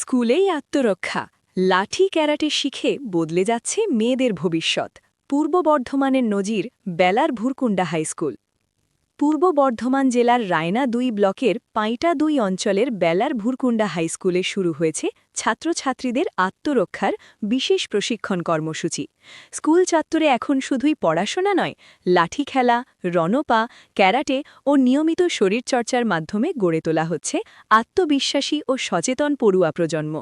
স্কুলেই আত্মরক্ষা। লাঠি ক্যারাটে শিখে বদলে যাচ্ছে মেয়েদের ভবিষ্যৎ। পূর্ব বর্ধমানের নজির, বেলার ভুরকুণ্ডা হাইস্কুল পূর্ব বর্ধমান জেলার রায়না দুই ব্লকের পাঁইটা দুই অঞ্চলের বেলার ভুরকুণ্ডা হাইস্কুলে শুরু হয়েছে ছাত্রছাত্রীদের আত্মরক্ষার বিশেষ প্রশিক্ষণ কর্মসূচি। স্কুল চত্বরে এখন শুধুই পড়াশোনা নয়, লাঠি খেলা, রণপা, ক্যারাটে ও নিয়মিত শরীরচর্চার মাধ্যমে গড়ে তোলা হচ্ছে আত্মবিশ্বাসী ও সচেতন পড়ুয়া প্রজন্ম।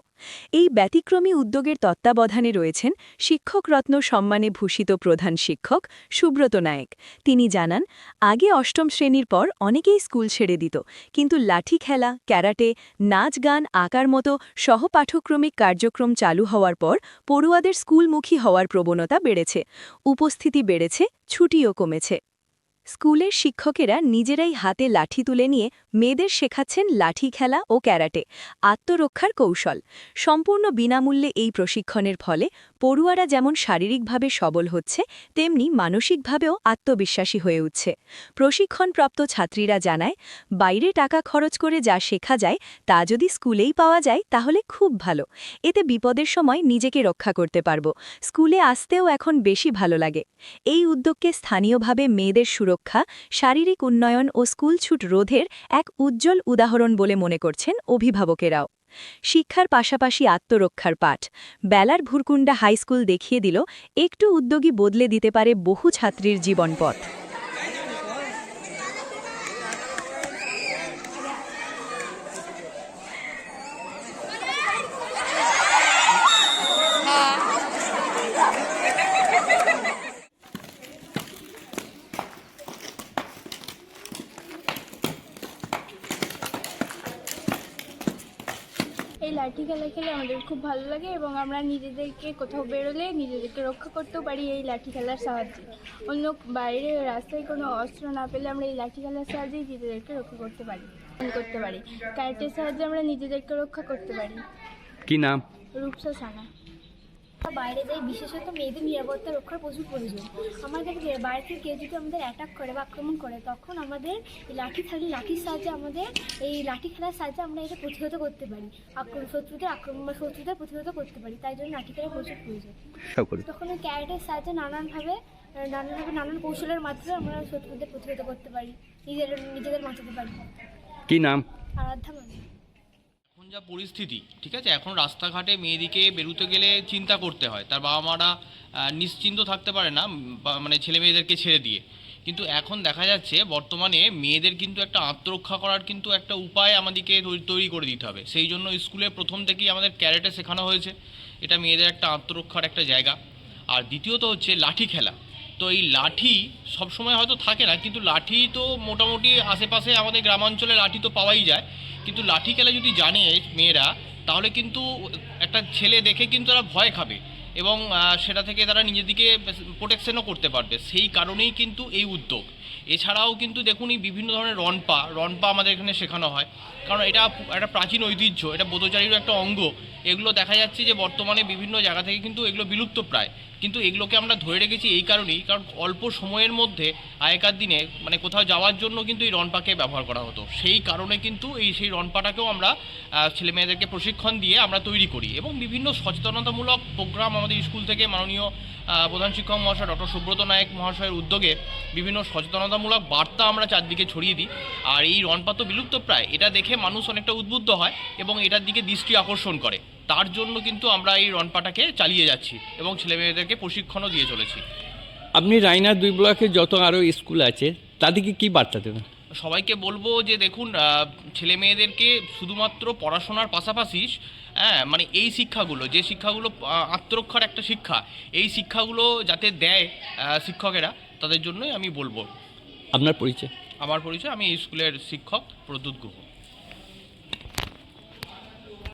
এই ব্যতিক্রমী উদ্যোগের তত্ত্বাবধানে রয়েছেন শিক্ষকরত্ন সম্মানে ভূষিত প্রধান শিক্ষক সুব্রত নায়েক। তিনি জানান, আগে অষ্টম শ্রেণির পর অনেকেই স্কুল ছেড়ে দিত, কিন্তু লাঠি খেলা, ক্যারাটে, নাচ গান, আঁকার মতো সহপাঠক্রমিক কার্যক্রম চালু হওয়ার পর পড়ুয়াদের স্কুলমুখী হওয়ার প্রবণতা বেড়েছে। উপস্থিতি বেড়েছে ছুটিও কমেছে। স্কুলের শিক্ষকেরা নিজেরাই হাতে লাঠি তুলে নিয়ে মেয়েদের শেখাচ্ছেন লাঠি খেলা ও ক্যারাটে, আত্মরক্ষার কৌশল। সম্পূর্ণ বিনামূল্যে এই প্রশিক্ষণের ফলে পড়ুয়ারা যেমন শারীরিকভাবে সবল হচ্ছে, তেমনি মানসিকভাবেও আত্মবিশ্বাসী হয়ে উঠছে। প্রশিক্ষণপ্রাপ্ত ছাত্রীরা জানায়, বাইরে টাকা খরচ করে যা শেখা যায়, তা যদি স্কুলেই পাওয়া যায়, তাহলে খুব ভালো। এতে বিপদের সময় নিজেকে রক্ষা করতে পারব। স্কুলে আসতেও এখন বেশি ভালো লাগে। এই উদ্যোগকে স্থানীয়ভাবে মেয়েদের সুরক্ষা শারীরিক উন্নয়ন ও স্কুলছুট রোধের এক উজ্জ্বল উদাহরণ বলে মনে করছেন অভিভাবকেরাও। শিক্ষার পাশাপাশি আত্মরক্ষার পাঠ, বেলার ভুরকুণ্ডা হাইস্কুল দেখিয়ে দিল, একটু উদ্যোগী বদলে দিতে পারে বহু ছাত্রীর জীবনপথ। এই লাঠি খেলা খেলে আমাদের খুব ভালো লাগে এবং আমরা নিজেদেরকে কোথাও বেরোলে নিজেদেরকে রক্ষা করতেও পারি এই লাঠি খেলার সাহায্যে। অন্য বাইরে রাস্তায় কোনো অস্ত্র না পেলে আমরা এই লাঠি খেলার সাহায্যেই নিজেদেরকে রক্ষা করতে পারি করতে পারি। কারেন্টের সাহায্যে আমরা নিজেদেরকে রক্ষা করতে পারি। কি নাম? রূপসা সানা। বাইরে যাই বিশেষত মেয়েদের নিরাপত্তা রক্ষার প্রচুর প্রয়োজন। আমাদের বাইরে থেকে কেউ যদি আমাদের অ্যাটাক করে বা আক্রমণ করে তখন আমাদের এই লাঠি থাকলে লাঠির সাহায্যে আমাদের এই লাঠি খেলার সাহায্যে আমরা এটা প্রতিহত করতে পারি। আক্রমণ শত্রুদের আক্রমণ বা শত্রুদের প্রতিহত করতে পারি। তাই জন্য লাঠি খেলা প্রচুর প্রয়োজন। তখন ওই ক্যারেটের সাহায্যে নানানভাবে নানানভাবে নানান কৌশলের মাধ্যমে আমরা শত্রুদের প্রতিহত করতে পারি। নিজের নিজেদের বাঁচাতে পারি। কি নাম? আরাধ্যা মানে যা পরিস্থিতি, ঠিক আছে? এখন রাস্তাঘাটে মেয়েদিকে বেরোতে গেলে চিন্তা করতে হয়। তার বাবা মারা নিশ্চিন্ত থাকতে পারে না মানে ছেলে মেয়েদেরকে ছেড়ে দিয়ে। কিন্তু এখন দেখা যাচ্ছে, বর্তমানে মেয়েদের কিন্তু একটা আত্মরক্ষা করার কিন্তু একটা উপায় আমাদেরকে তৈরি করে দিতে হবে। সেই জন্য স্কুলে প্রথম থেকেই আমাদের ক্যারেটে শেখানো হয়েছে। এটা মেয়েদের একটা আত্মরক্ষার একটা জায়গা। আর দ্বিতীয়ত হচ্ছে লাঠি খেলা। তো এই লাঠি সবসময় হয়তো থাকে না, কিন্তু লাঠি তো মোটামুটি আশেপাশে আমাদের গ্রামাঞ্চলে লাঠি তো পাওয়াই যায়। কিন্তু লাঠি খেলা যদি জানে মেয়েরা, তাহলে কিন্তু একটা ছেলে দেখে কিন্তু তারা ভয় খাবে এবং সেটা থেকে তারা নিজেদিকে প্রোটেকশনও করতে পারবে। সেই কারণেই কিন্তু এই উদ্যোগ। এছাড়াও কিন্তু দেখুন এই বিভিন্ন ধরনের রনপা রনপা আমাদের এখানে শেখানো হয়। কারণ এটা একটা প্রাচীন ঐতিহ্য এটা বোধচারীর একটা অঙ্গ। এগুলো দেখা যাচ্ছে যে বর্তমানে বিভিন্ন জায়গা থেকে কিন্তু এগুলো বিলুপ্ত প্রায়। কিন্তু এগুলোকে আমরা ধরে রেখেছি এই কারণেই কারণ অল্প সময়ের মধ্যে আগেকার দিনে মানে কোথাও যাওয়ার জন্য কিন্তু এই রনপাকে ব্যবহার করা হতো। সেই কারণে কিন্তু এই সেই রনপাটাকেও আমরা আহ, ছেলে মেয়েদেরকে প্রশিক্ষণ দিয়ে আমরা তৈরি করি। এবং বিভিন্ন সচেতনতামূলক প্রোগ্রাম আমাদের স্কুল থেকে মাননীয় প্রধান শিক্ষক মহাশয় ডক্টর সুব্রত নায়ক মহাশয়ের উদ্যোগে বিভিন্ন সচেতনতামূলক বার্তা আমরা চারদিকে ছড়িয়ে দিই। আর এই রনপা তো বিলুপ্ত প্রায় এটা দেখে মানুষ অনেকটা উদ্বুদ্ধ হয় এবং এটার দিকে দৃষ্টি আকর্ষণ করে। তার জন্য কিন্তু আমরা এই রনপাটাকে চালিয়ে যাচ্ছি এবং ছেলেমেয়েদেরকে প্রশিক্ষণও দিয়ে চলেছি। আপনি রায়নার দুই ব্লকে যত আরও স্কুল আছে তাদেরকে কি বার্তা দেবেন? সবাইকে বলব যে দেখুন ছেলে মেয়েদেরকে শুধুমাত্র পড়াশোনার পাশাপাশি হ্যাঁ মানে এই শিক্ষাগুলো যে শিক্ষাগুলো আত্মরক্ষার একটা শিক্ষা এই শিক্ষাগুলো যাতে দেয় শিক্ষকেরা তাদের জন্যই আমি বলব। আপনার পরিচয়? আমার পরিচয় আমি স্কুলের শিক্ষক প্রদ্যুৎ গুহ।